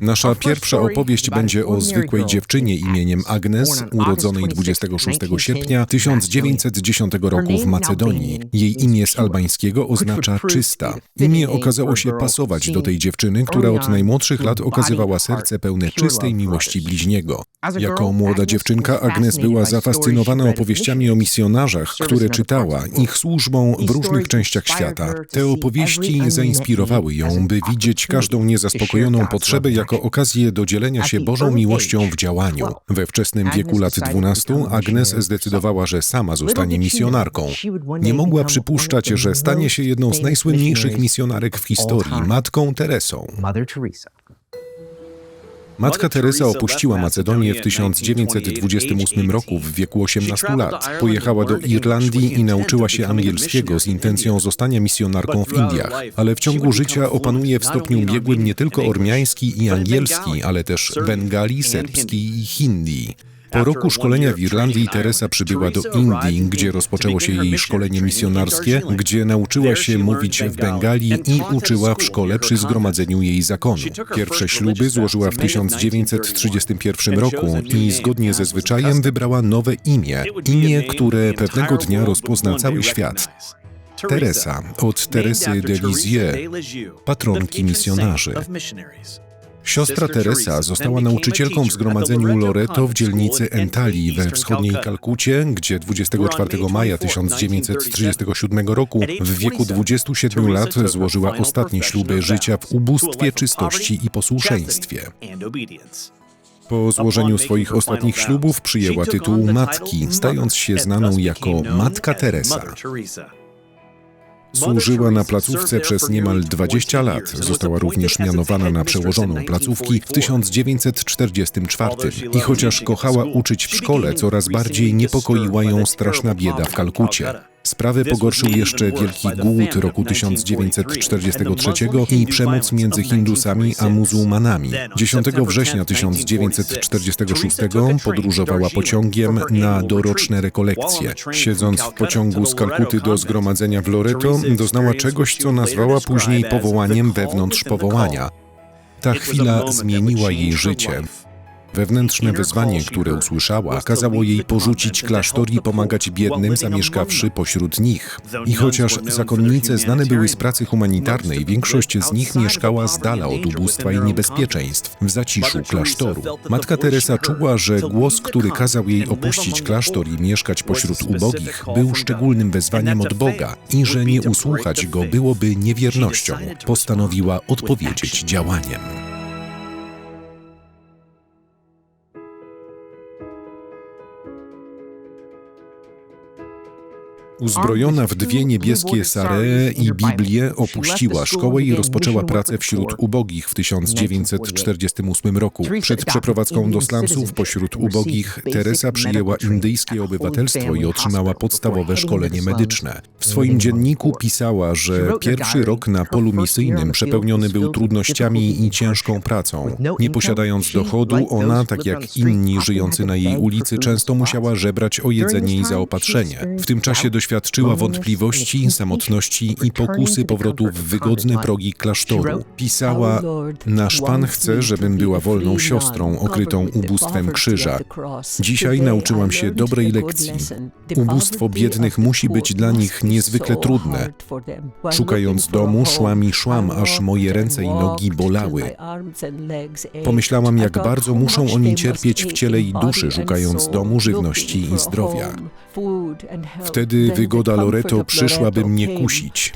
Nasza pierwsza opowieść będzie o zwykłej dziewczynie imieniem Agnes, urodzonej 26 sierpnia 1910 roku w Macedonii. Jej imię z albańskiego oznacza czysta. Imię okazało się pasować do tej dziewczyny, która od najmłodszych lat okazywała serce pełne czystej miłości bliźniego. Jako młoda dziewczynka Agnes była zafascynowana opowieściami o misjonarzach, które czytała, ich służbą w różnych częściach świata. Te opowieści zainspirowały ją, by widzieć każdą niezaspokojoną potrzebę jako okazję do dzielenia się Bożą miłością w działaniu. We wczesnym wieku lat 12 Agnes zdecydowała, że sama zostanie misjonarką. Nie mogła przypuszczać, że stanie się jedną z najsłynniejszych misjonarek w historii, matką Teresą. Matka Teresa opuściła Macedonię w 1928 roku w wieku 18 lat. Pojechała do Irlandii i nauczyła się angielskiego z intencją zostania misjonarką w Indiach, ale w ciągu życia opanuje w stopniu biegłym nie tylko ormiański i angielski, ale też bengali, serbski i hindi. Po roku szkolenia w Irlandii Teresa przybyła do Indii, gdzie rozpoczęło się jej szkolenie misjonarskie, gdzie nauczyła się mówić w Bengali i uczyła w szkole przy zgromadzeniu jej zakonu. Pierwsze śluby złożyła w 1931 roku i zgodnie ze zwyczajem wybrała nowe imię, imię, które pewnego dnia rozpozna cały świat. Teresa, od Teresy de Lisieux, patronki misjonarzy. Siostra Teresa została nauczycielką w zgromadzeniu Loreto w dzielnicy Entali we wschodniej Kalkucie, gdzie 24 maja 1937 roku w wieku 27 lat złożyła ostatnie śluby życia w ubóstwie, czystości i posłuszeństwie. Po złożeniu swoich ostatnich ślubów przyjęła tytuł matki, stając się znaną jako Matka Teresa. Służyła na placówce przez niemal 20 lat. Została również mianowana na przełożoną placówki w 1944. I chociaż kochała uczyć w szkole, coraz bardziej niepokoiła ją straszna bieda w Kalkucie. Sprawę pogorszył jeszcze wielki głód roku 1943 i przemoc między Hindusami a muzułmanami. 10 września 1946 podróżowała pociągiem na doroczne rekolekcje. Siedząc w pociągu z Kalkuty do zgromadzenia w Loreto, doznała czegoś, co nazwała później powołaniem wewnątrz powołania. Ta chwila zmieniła jej życie. Wewnętrzne wezwanie, które usłyszała, kazało jej porzucić klasztor i pomagać biednym, zamieszkawszy pośród nich. I chociaż zakonnice znane były z pracy humanitarnej, większość z nich mieszkała z dala od ubóstwa i niebezpieczeństw, w zaciszu klasztoru. Matka Teresa czuła, że głos, który kazał jej opuścić klasztor i mieszkać pośród ubogich, był szczególnym wezwaniem od Boga i że nie usłuchać go byłoby niewiernością. Postanowiła odpowiedzieć działaniem. Uzbrojona w dwie niebieskie saree i Biblię opuściła szkołę i rozpoczęła pracę wśród ubogich w 1948 roku. Przed przeprowadzką do slumsów pośród ubogich Teresa przyjęła indyjskie obywatelstwo i otrzymała podstawowe szkolenie medyczne. W swoim dzienniku pisała, że pierwszy rok na polu misyjnym przepełniony był trudnościami i ciężką pracą. Nie posiadając dochodu, ona, tak jak inni żyjący na jej ulicy, często musiała żebrać o jedzenie i zaopatrzenie. W tym czasie doświadczyła wątpliwości, samotności i pokusy powrotu w wygodne progi klasztoru. Pisała: Nasz Pan chce, żebym była wolną siostrą okrytą ubóstwem krzyża. Dzisiaj nauczyłam się dobrej lekcji. Ubóstwo biednych musi być dla nich niezwykle trudne. Szukając domu, szłam i szłam, aż moje ręce i nogi bolały. Pomyślałam, jak bardzo muszą oni cierpieć w ciele i duszy, szukając domu, żywności i zdrowia. Wtedy wygoda Loreto przyszłaby mnie kusić.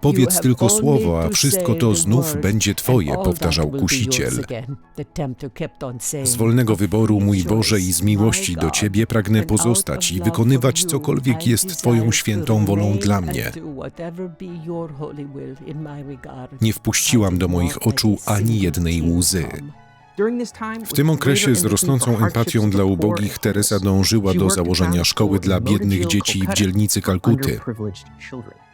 Powiedz tylko słowo, a wszystko to znów będzie Twoje, powtarzał kusiciel. Z wolnego wyboru, mój Boże, i z miłości do Ciebie pragnę pozostać i wykonywać cokolwiek jest Twoją świętą wolą dla mnie. Nie wpuściłam do moich oczu ani jednej łzy. W tym okresie z rosnącą empatią dla ubogich Teresa dążyła do założenia szkoły dla biednych dzieci w dzielnicy Kalkuty.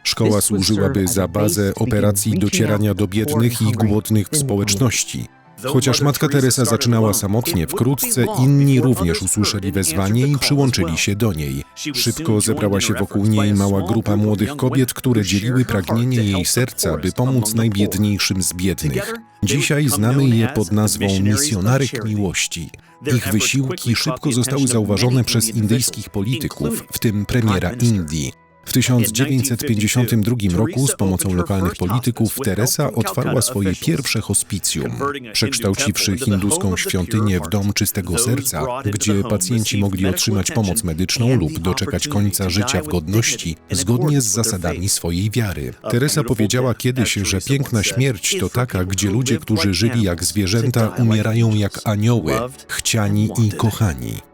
Szkoła służyłaby za bazę operacji docierania do biednych i głodnych w społeczności. Chociaż matka Teresa zaczynała samotnie, wkrótce inni również usłyszeli wezwanie i przyłączyli się do niej. Szybko zebrała się wokół niej mała grupa młodych kobiet, które dzieliły pragnienie jej serca, by pomóc najbiedniejszym z biednych. Dzisiaj znamy je pod nazwą misjonarek miłości. Ich wysiłki szybko zostały zauważone przez indyjskich polityków, w tym premiera Indii. W 1952 roku z pomocą lokalnych polityków Teresa otwarła swoje pierwsze hospicjum, przekształciwszy hinduską świątynię w dom czystego serca, gdzie pacjenci mogli otrzymać pomoc medyczną lub doczekać końca życia w godności, zgodnie z zasadami swojej wiary. Teresa powiedziała kiedyś, że piękna śmierć to taka, gdzie ludzie, którzy żyli jak zwierzęta, umierają jak anioły, chciani i kochani.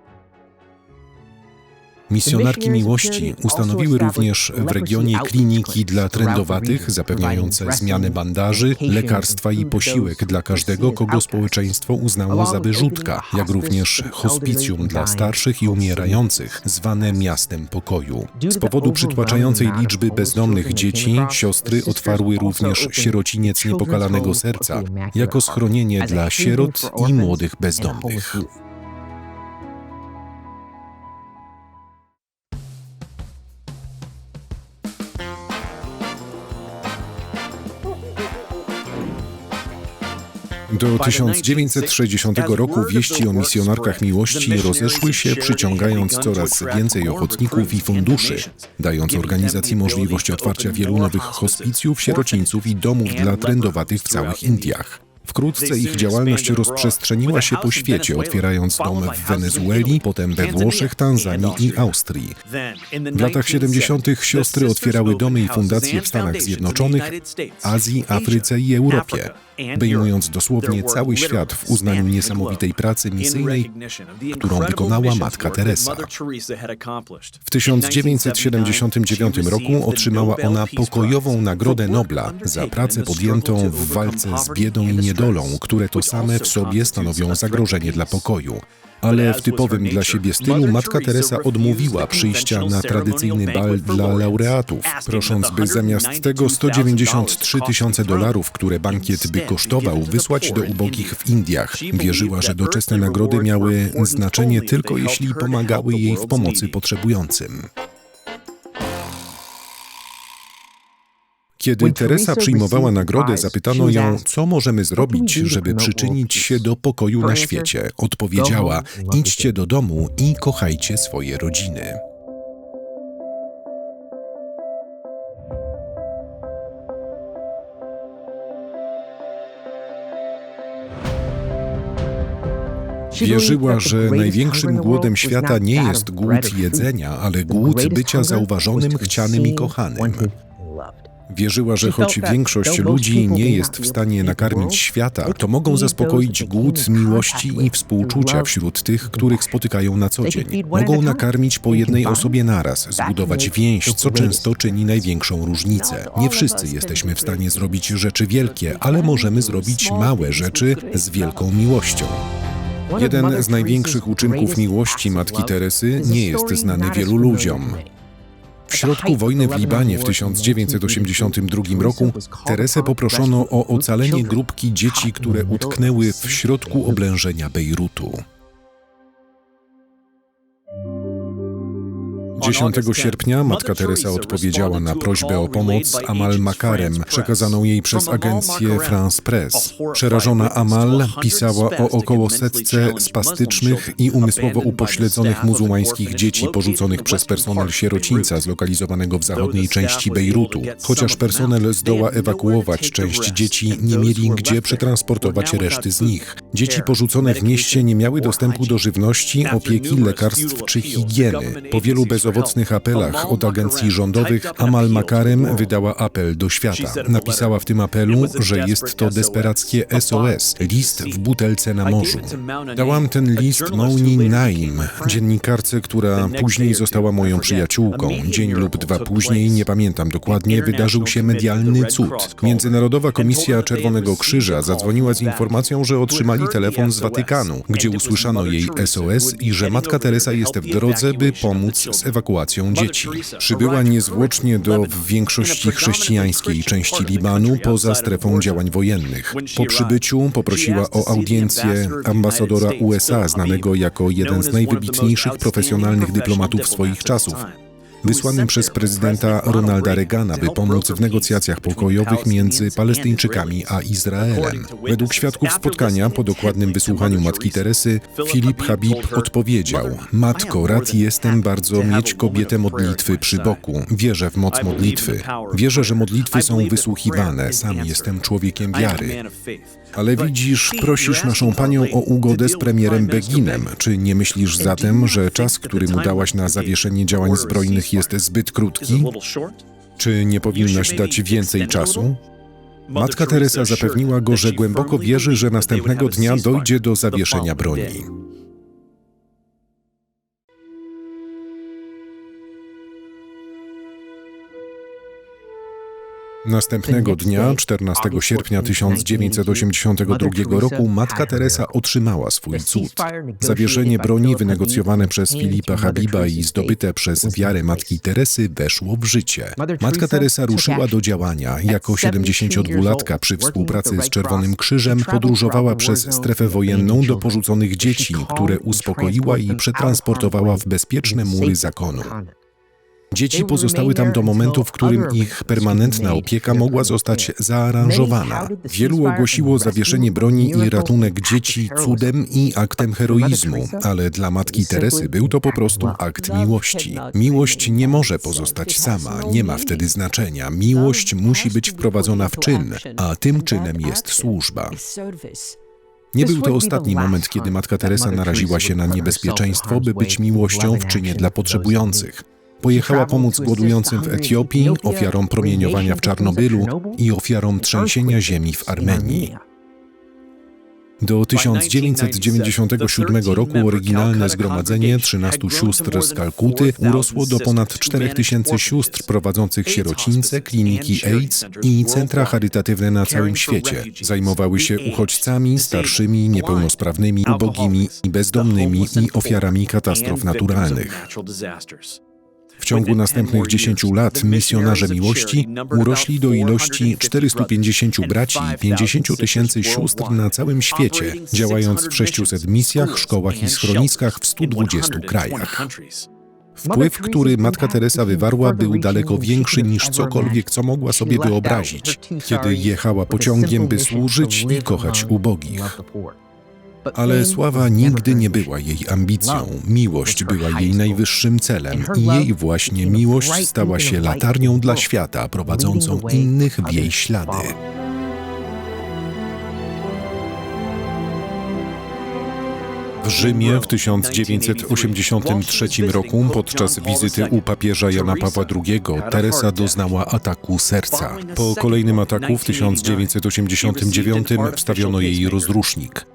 Misjonarki miłości ustanowiły również w regionie kliniki dla trędowatych, zapewniające zmianę bandaży, lekarstwa i posiłek dla każdego, kogo społeczeństwo uznało za wyrzutka, jak również hospicjum dla starszych i umierających, zwane miastem pokoju. Z powodu przytłaczającej liczby bezdomnych dzieci, siostry otwarły również sierociniec niepokalanego serca, jako schronienie dla sierot i młodych bezdomnych. Do 1960 roku wieści o misjonarkach miłości rozeszły się, przyciągając coraz więcej ochotników i funduszy, dając organizacji możliwość otwarcia wielu nowych hospicjów, sierocińców i domów dla trędowatych w całych Indiach. Wkrótce ich działalność rozprzestrzeniła się po świecie, otwierając dom w Wenezueli, potem we Włoszech, Tanzanii i Austrii. W latach 70. siostry otwierały domy i fundacje w Stanach Zjednoczonych, Azji, Afryce i Europie, wyjmując dosłownie cały świat w uznaniu niesamowitej pracy misyjnej, którą wykonała Matka Teresa. W 1979 roku otrzymała ona pokojową Nagrodę Nobla za pracę podjętą w walce z biedą i niedolą, które to same w sobie stanowią zagrożenie dla pokoju. Ale w typowym dla siebie stylu matka Teresa odmówiła przyjścia na tradycyjny bal dla laureatów, prosząc, by zamiast tego 193 tysiące dolarów, które bankiet by kosztował, wysłać do ubogich w Indiach. Wierzyła, że doczesne nagrody miały znaczenie tylko jeśli pomagały jej w pomocy potrzebującym. Kiedy Teresa przyjmowała nagrodę, zapytano ją, co możemy zrobić, żeby przyczynić się do pokoju na świecie. Odpowiedziała: idźcie do domu i kochajcie swoje rodziny. Wierzyła, że największym głodem świata nie jest głód jedzenia, ale głód bycia zauważonym, chcianym i kochanym. Wierzyła, że choć większość ludzi nie jest w stanie nakarmić świata, to mogą zaspokoić głód miłości i współczucia wśród tych, których spotykają na co dzień. Mogą nakarmić po jednej osobie naraz, zbudować więź, co często czyni największą różnicę. Nie wszyscy jesteśmy w stanie zrobić rzeczy wielkie, ale możemy zrobić małe rzeczy z wielką miłością. Jeden z największych uczynków miłości Matki Teresy nie jest znany wielu ludziom. W środku wojny w Libanie w 1982 roku Teresę poproszono o ocalenie grupki dzieci, które utknęły w środku oblężenia Bejrutu. 10 sierpnia matka Teresa odpowiedziała na prośbę o pomoc Amal Makarem, przekazaną jej przez agencję France Press. Przerażona Amal pisała o około setce spastycznych i umysłowo upośledzonych muzułmańskich dzieci porzuconych przez personel sierocińca zlokalizowanego w zachodniej części Bejrutu. Chociaż personel zdoła ewakuować część dzieci, nie mieli gdzie przetransportować reszty z nich. Dzieci porzucone w mieście nie miały dostępu do żywności, opieki, lekarstw czy higieny. Po wielu bezowocnych owocnych apelach od agencji rządowych Amal Makarem wydała apel do świata. Napisała w tym apelu, że jest to desperackie SOS, list w butelce na morzu. Dałam ten list Mauni Naim, dziennikarce, która później została moją przyjaciółką. Dzień lub dwa później, nie pamiętam dokładnie, wydarzył się medialny cud. Międzynarodowa Komisja Czerwonego Krzyża zadzwoniła z informacją, że otrzymali telefon z Watykanu, gdzie usłyszano jej SOS i że Matka Teresa jest w drodze, by pomóc z ewakuacją ewakuacją dzieci. Przybyła niezwłocznie do w większości chrześcijańskiej części Libanu poza strefą działań wojennych. Po przybyciu poprosiła o audiencję ambasadora USA, znanego jako jeden z najwybitniejszych profesjonalnych dyplomatów swoich czasów wysłanym przez prezydenta Ronalda Reagana, by pomóc w negocjacjach pokojowych między Palestyńczykami a Izraelem. Według świadków spotkania, po dokładnym wysłuchaniu matki Teresy, Filip Habib odpowiedział: Matko, rad jestem bardzo mieć kobietę modlitwy przy boku. Wierzę w moc modlitwy. Wierzę, że modlitwy są wysłuchiwane. Sam jestem człowiekiem wiary. Ale widzisz, prosisz naszą panią o ugodę z premierem Beginem. Czy nie myślisz zatem, że czas, który mu dałaś na zawieszenie działań zbrojnych jest zbyt krótki? Czy nie powinnaś dać więcej czasu? Matka Teresa zapewniła go, że głęboko wierzy, że następnego dnia dojdzie do zawieszenia broni. Następnego dnia, 14 sierpnia 1982 roku, matka Teresa otrzymała swój cud. Zawieszenie broni wynegocjowane przez Filipa Habiba i zdobyte przez wiarę matki Teresy weszło w życie. Matka Teresa ruszyła do działania. Jako 72-latka przy współpracy z Czerwonym Krzyżem podróżowała przez strefę wojenną do porzuconych dzieci, które uspokoiła i przetransportowała w bezpieczne mury zakonu. Dzieci pozostały tam do momentu, w którym ich permanentna opieka mogła zostać zaaranżowana. Wielu ogłosiło zawieszenie broni i ratunek dzieci cudem i aktem heroizmu, ale dla matki Teresy był to po prostu akt miłości. Miłość nie może pozostać sama, nie ma wtedy znaczenia. Miłość musi być wprowadzona w czyn, a tym czynem jest służba. Nie był to ostatni moment, kiedy matka Teresa naraziła się na niebezpieczeństwo, by być miłością w czynie dla potrzebujących. Pojechała pomóc głodującym w Etiopii, ofiarom promieniowania w Czarnobylu i ofiarom trzęsienia ziemi w Armenii. Do 1997 roku oryginalne zgromadzenie 13 sióstr z Kalkuty urosło do ponad 4000 sióstr prowadzących sierocińce, kliniki AIDS i centra charytatywne na całym świecie. Zajmowały się uchodźcami, starszymi, niepełnosprawnymi, ubogimi i bezdomnymi i ofiarami katastrof naturalnych. W ciągu następnych 10 lat misjonarze miłości urośli do ilości 450 braci i 50 tysięcy sióstr na całym świecie, działając w 600 misjach, szkołach i schroniskach w 120 krajach. Wpływ, który Matka Teresa wywarła, był daleko większy niż cokolwiek, co mogła sobie wyobrazić, kiedy jechała pociągiem, by służyć i kochać ubogich. Ale sława nigdy nie była jej ambicją. Miłość była jej najwyższym celem i jej właśnie miłość stała się latarnią dla świata, prowadzącą innych w jej ślady. W Rzymie w 1983 roku podczas wizyty u papieża Jana Pawła II Teresa doznała ataku serca. Po kolejnym ataku w 1989 wstawiono jej rozrusznik.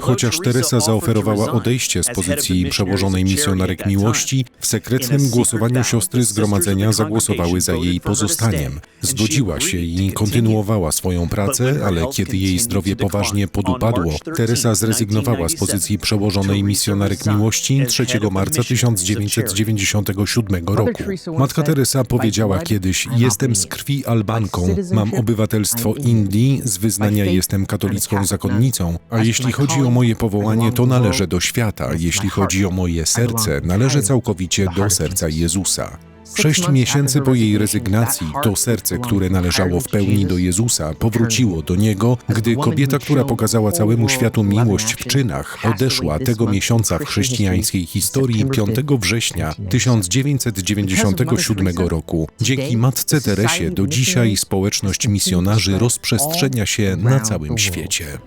Chociaż Teresa zaoferowała odejście z pozycji przełożonej misjonarek miłości, w sekretnym głosowaniu siostry zgromadzenia zagłosowały za jej pozostaniem. Zgodziła się i kontynuowała swoją pracę, ale kiedy jej zdrowie poważnie podupadło, Teresa zrezygnowała z pozycji przełożonej misjonarek miłości 3 marca 1997 roku. Matka Teresa powiedziała kiedyś: Jestem z krwi Albanką, mam obywatelstwo Indii, z wyznania jestem katolicką zakonnicą, a jeśli chodzi o moje powołanie, to należę do świata. Jeśli chodzi o moje serce, należę całkowicie do serca Jezusa. Sześć miesięcy po jej rezygnacji, to serce, które należało w pełni do Jezusa, powróciło do Niego, gdy kobieta, która pokazała całemu światu miłość w czynach, odeszła tego miesiąca w chrześcijańskiej historii 5 września 1997 roku. Dzięki Matce Teresie do dzisiaj społeczność misjonarzy rozprzestrzenia się na całym świecie.